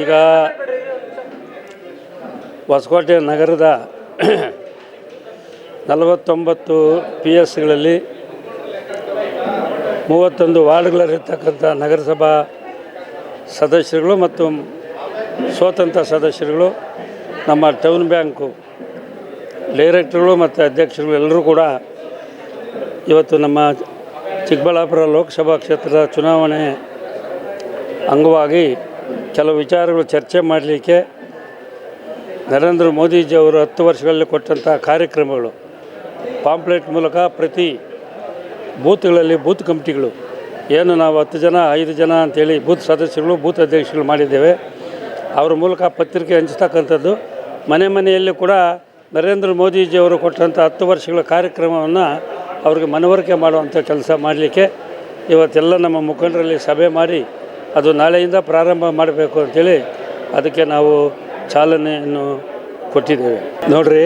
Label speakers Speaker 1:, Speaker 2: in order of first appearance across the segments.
Speaker 1: ಈಗ ಹೊಸಕೋಟೆ ನಗರದ ನಲವತ್ತೊಂಬತ್ತು ಪಿ ಎಸ್ಗಳಲ್ಲಿ ಮೂವತ್ತೊಂದು ವಾರ್ಡ್ಗಳಲ್ಲಿರ್ತಕ್ಕಂಥ ನಗರಸಭಾ ಸದಸ್ಯರುಗಳು ಮತ್ತು ಸ್ವತಂತ್ರ ಸದಸ್ಯರುಗಳು, ನಮ್ಮ ಟೌನ್ ಬ್ಯಾಂಕು ಡೈರೆಕ್ಟರ್ಗಳು ಮತ್ತು ಅಧ್ಯಕ್ಷರುಗಳು ಎಲ್ಲರೂ ಕೂಡ ಇವತ್ತು ನಮ್ಮ ಚಿಕ್ಕಬಳ್ಳಾಪುರ ಲೋಕಸಭಾ ಕ್ಷೇತ್ರದ ಚುನಾವಣೆ ಅಂಗವಾಗಿ ಕೆಲವು ವಿಚಾರಗಳು ಚರ್ಚೆ ಮಾಡಲಿಕ್ಕೆ ನರೇಂದ್ರ ಮೋದಿಜಿಯವರು ಹತ್ತು ವರ್ಷಗಳಲ್ಲಿ ಕೊಟ್ಟಂಥ ಕಾರ್ಯಕ್ರಮಗಳು ಪಾಂಪ್ಲೆಟ್ ಮೂಲಕ ಪ್ರತಿ ಬೂತ್ಗಳಲ್ಲಿ ಬೂತ್ ಕಮಿಟಿಗಳು, ಏನು ನಾವು ಹತ್ತು ಜನ, ಐದು ಜನ ಅಂತೇಳಿ ಬೂತ್ ಸದಸ್ಯರುಗಳು, ಬೂತ್ ಅಧ್ಯಕ್ಷಗಳು ಮಾಡಿದ್ದೇವೆ. ಅವ್ರ ಮೂಲಕ ಪತ್ರಿಕೆ ಹಂಚ್ತಕ್ಕಂಥದ್ದು. ಮನೆ ಮನೆಯಲ್ಲಿ ಕೂಡ ನರೇಂದ್ರ ಮೋದಿಜಿಯವರು ಕೊಟ್ಟಂಥ ಹತ್ತು ವರ್ಷಗಳ ಕಾರ್ಯಕ್ರಮವನ್ನು ಅವ್ರಿಗೆ ಮನವರಿಕೆ ಮಾಡುವಂಥ ಕೆಲಸ ಮಾಡಲಿಕ್ಕೆ ಇವತ್ತೆಲ್ಲ ನಮ್ಮ ಮುಖಂಡರಲ್ಲಿ ಸಭೆ ಮಾಡಿ ಅದು ನಾಳೆಯಿಂದ ಪ್ರಾರಂಭ ಮಾಡಬೇಕು ಅಂತೇಳಿ ಅದಕ್ಕೆ ನಾವು ಚಾಲನೆಯನ್ನು ಕೊಟ್ಟಿದ್ದೇವೆ. ನೋಡ್ರಿ,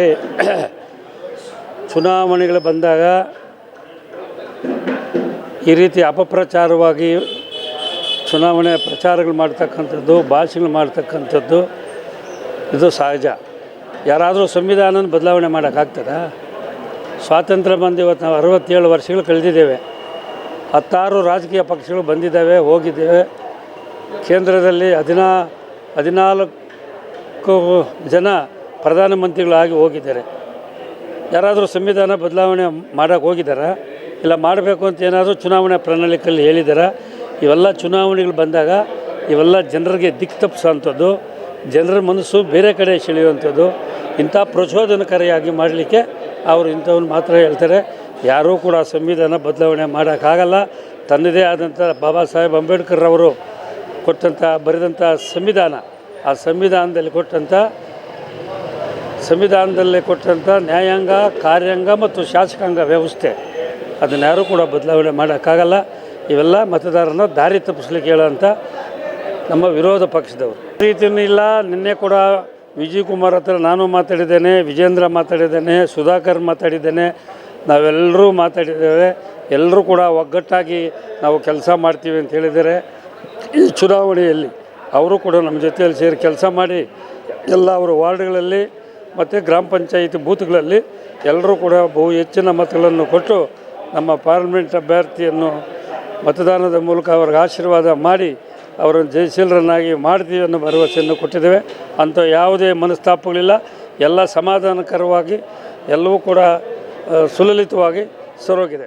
Speaker 1: ಚುನಾವಣೆಗಳು ಬಂದಾಗ ಈ ರೀತಿ ಅಪಪ್ರಚಾರವಾಗಿ ಚುನಾವಣೆ ಪ್ರಚಾರಗಳು ಮಾಡ್ತಕ್ಕಂಥದ್ದು ಭಾಷೆಗಳು ಮಾಡ್ತಕ್ಕಂಥದ್ದು, ಇದು ಸಹಜ. ಯಾರಾದರೂ ಸಂವಿಧಾನನ ಬದಲಾವಣೆ ಮಾಡೋಕ್ಕಾಗ್ತದ ಸ್ವಾತಂತ್ರ್ಯ ಬಂದು ಇವತ್ತು ನಾವು ಅರವತ್ತೇಳು ವರ್ಷಗಳು ಕಳೆದಿದ್ದೇವೆ. ಹತ್ತಾರು ರಾಜಕೀಯ ಪಕ್ಷಗಳು ಬಂದಿದ್ದಾವೆ, ಹೋಗಿದ್ದೇವೆ. ಕೇಂದ್ರದಲ್ಲಿ ಹದಿನಾ, ಹದಿನಾಲ್ಕು ಜನ ಪ್ರಧಾನಮಂತ್ರಿಗಳಾಗಿ ಹೋಗಿದ್ದಾರೆ. ಯಾರಾದರೂ ಸಂವಿಧಾನ ಬದಲಾವಣೆ ಮಾಡೋಕ್ಕೆ ಹೋಗಿದ್ದಾರಾ? ಇಲ್ಲ ಮಾಡಬೇಕು ಅಂತ ಏನಾದರೂ ಚುನಾವಣೆ ಪ್ರಣಾಳಿಕೆಯಲ್ಲಿ ಹೇಳಿದ್ದಾರಾ? ಇವೆಲ್ಲ ಚುನಾವಣೆಗಳು ಬಂದಾಗ ಇವೆಲ್ಲ ಜನರಿಗೆ ದಿಕ್ಕು ತಪ್ಪಿಸೋವಂಥದ್ದು, ಜನರ ಮನಸ್ಸು ಬೇರೆ ಕಡೆ ಸೆಳೆಯುವಂಥದ್ದು, ಇಂಥ ಪ್ರಚೋದನಕಾರಿಯಾಗಿ ಮಾಡಲಿಕ್ಕೆ ಅವರು ಇಂಥವನ್ನು ಮಾತ್ರ ಹೇಳ್ತಾರೆ. ಯಾರೂ ಕೂಡ ಸಂವಿಧಾನ ಬದಲಾವಣೆ ಮಾಡೋಕ್ಕಾಗಲ್ಲ. ತನ್ನದೇ ಆದಂಥ ಬಾಬಾ ಸಾಹೇಬ್ ಅಂಬೇಡ್ಕರ್ ಅವರು ಕೊಟ್ಟಂಥ ಬರೆದಂಥ ಸಂವಿಧಾನ, ಆ ಸಂವಿಧಾನದಲ್ಲಿ ಕೊಟ್ಟಂಥ ಸಂವಿಧಾನದಲ್ಲಿ ಕೊಟ್ಟಂಥ ನ್ಯಾಯಾಂಗ, ಕಾರ್ಯಾಂಗ ಮತ್ತು ಶಾಸಕಾಂಗ ವ್ಯವಸ್ಥೆ. ಅದನ್ನ ಯಾರೂ ಕೂಡ ಬದಲಾವಣೆ ಮಾಡೋಕ್ಕಾಗಲ್ಲ. ಇವೆಲ್ಲ ಮತದಾರರನ್ನ ದಾರಿ ತಪ್ಪಿಸ್ಲಿಕ್ಕೆ ಹೇಳೋಂಥ ನಮ್ಮ ವಿರೋಧ ಪಕ್ಷದವರು. ರೀತಿಯೂ ಇಲ್ಲ. ನಿನ್ನೆ ಕೂಡ ವಿಜಯ್ ಕುಮಾರ್ ಹತ್ರ ನಾನು ಮಾತಾಡಿದ್ದೇನೆ, ವಿಜೇಂದ್ರ ಮಾತಾಡಿದ್ದೇನೆ, ಸುಧಾಕರ್ ಮಾತಾಡಿದ್ದೇನೆ. ನಾವೆಲ್ಲರೂ ಮಾತಾಡಿದ್ದೇವೆ. ಎಲ್ಲರೂ ಕೂಡ ಒಗ್ಗಟ್ಟಾಗಿ ನಾವು ಕೆಲಸ ಮಾಡ್ತೀವಿ ಅಂತ ಹೇಳಿದ್ದಾರೆ. ಈ ಚುನಾವಣೆಯಲ್ಲಿ ಅವರು ಕೂಡ ನಮ್ಮ ಜೊತೆಯಲ್ಲಿ ಸೇರಿ ಕೆಲಸ ಮಾಡಿ ಎಲ್ಲ ಅವರು ವಾರ್ಡ್ಗಳಲ್ಲಿ ಮತ್ತು ಗ್ರಾಮ ಪಂಚಾಯಿತಿ ಬೂತ್ಗಳಲ್ಲಿ ಎಲ್ಲರೂ ಕೂಡ ಬಹು ಹೆಚ್ಚಿನ ಮತಗಳನ್ನು ಕೊಟ್ಟು ನಮ್ಮ ಪಾರ್ಲಿಮೆಂಟ್ ಅಭ್ಯರ್ಥಿಯನ್ನು ಮತದಾನದ ಮೂಲಕ ಅವ್ರಿಗೆ ಆಶೀರ್ವಾದ ಮಾಡಿ ಅವರನ್ನು ಜಯಶೀಲರನ್ನಾಗಿ ಮಾಡ್ತೀವಿ ಅನ್ನೋ ಭರವಸೆಯನ್ನು ಕೊಟ್ಟಿದ್ದೇವೆ. ಅಂಥ ಯಾವುದೇ ಮನಸ್ತಾಪಗಳಿಲ್ಲ. ಎಲ್ಲ ಸಮಾಧಾನಕರವಾಗಿ ಎಲ್ಲವೂ ಕೂಡ ಸುಲಲಿತವಾಗಿ ಸರೋಗಿದ್ದೇವೆ